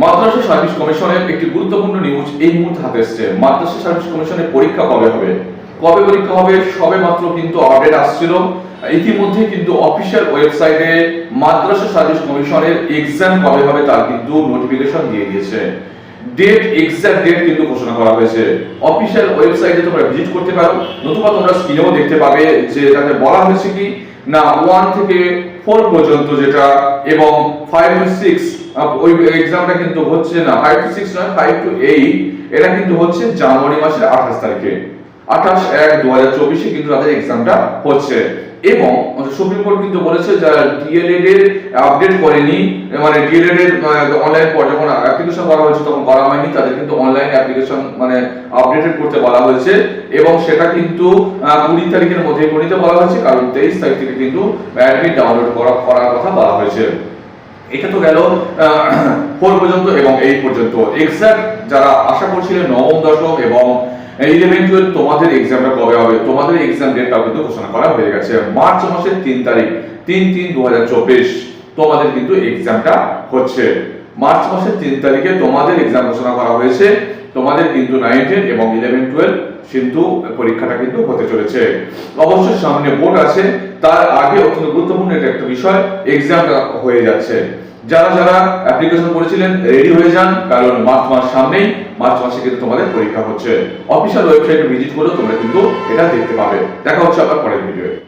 মাদ্রাসা service কমিশনের একটি গুরুত্বপূর্ণ নিউজ এই মুহূর্তে হাতে এসছে। মাদ্রাসা সার্ভিস কমিশনের পরীক্ষা কবে হবে? কবে পরীক্ষা হবে? সবে মাত্র কিন্তু আপডেট আসছিল। ইতিমধ্যে কিন্তু অফিসিয়াল ওয়েবসাইটে মাদ্রাসা সার্ভিস কমিশনের এক্সাম কবে হবে তার কিন্তু নোটিফিকেশন দিয়ে দিয়েছে। ডেট এক্সাক্ট ডেট কিন্তু ঘোষণা করা হয়েছে। অফিসিয়াল ওয়েবসাইটে তোমরা ভিজিট করতে পারো। নতুবা তোমরা স্ক্রিনেও দেখতে পাবে যে তাতে বলা হয়েছে কি? না ওয়ান থেকে ফোর পর্যন্ত যেটা এবং ফাইভ সিক্স ওই এক্সামটা কিন্তু হচ্ছে না টু নয় টু এটা কিন্তু হচ্ছে জানুয়ারি মাসের আঠাশ তারিখে। কিন্তু তাদের হচ্ছে। এবং সুপ্রিম কোর্ট কিন্তু বলেছে ডিএলএড এর আপডেট করেনি মানে ডিএলএড এর অনলাইন যখন অ্যাপ্লিকেশন করা হয়েছে তখন করা হয়নি, তাদের কিন্তু অনলাইন অ্যাপ্লিকেশন মানে আপডেটেড করতে বলা হয়েছে। এবং সেটা কিন্তু কুড়ি তারিখের মধ্যে করে নিতে বলা হয়েছে, কারণ তেইশ তারিখ থেকে কিন্তু অ্যাডমিট ডাউনলোড করা, করার কথা বলা হয়েছে। এটা তো গেল ফোর পর্যন্ত এবং এই পর্যন্ত। এক্সাক্ট যারা আশা করছিলেন নবম, দশম এবং ইলেভেন টুয়েলভ তোমাদের এক্সামটা কবে হবে? তোমাদের এক্সাম ডেটটা কিন্তু ঘোষণা করা হয়ে গেছে মার্চ মাসের তিন তারিখ, তিন তিন দু তোমাদের কিন্তু এক্সামটা হচ্ছে। মার্চ মাসের তিন তারিখে তোমাদের এক্সাম ঘোষণা করা হয়েছে। তোমাদের কিন্তু নাইন টেন এবং ইলেভেন টুয়েলভ কিন্তু, পরীক্ষাটা কিন্তু হতে চলেছে। অবশ্য সামনে বোর্ড আছে, তার আগে অত্যন্ত গুরুত্বপূর্ণ এটা একটা বিষয় এক্সাম হয়ে যাচ্ছে। যারা যারা অ্যাপ্লিকেশন করেছিলেন রেডি হয়ে যান, কারণ মার্চ মাস সামনেই, মার্চ মাসে কিন্তু তোমাদের পরীক্ষা হচ্ছে। অফিসিয়াল ওয়েবসাইটে ভিজিট করেও তোমরা কিন্তু এটা দেখতে পাবে। দেখা হচ্ছে আবার পরের ভিডিও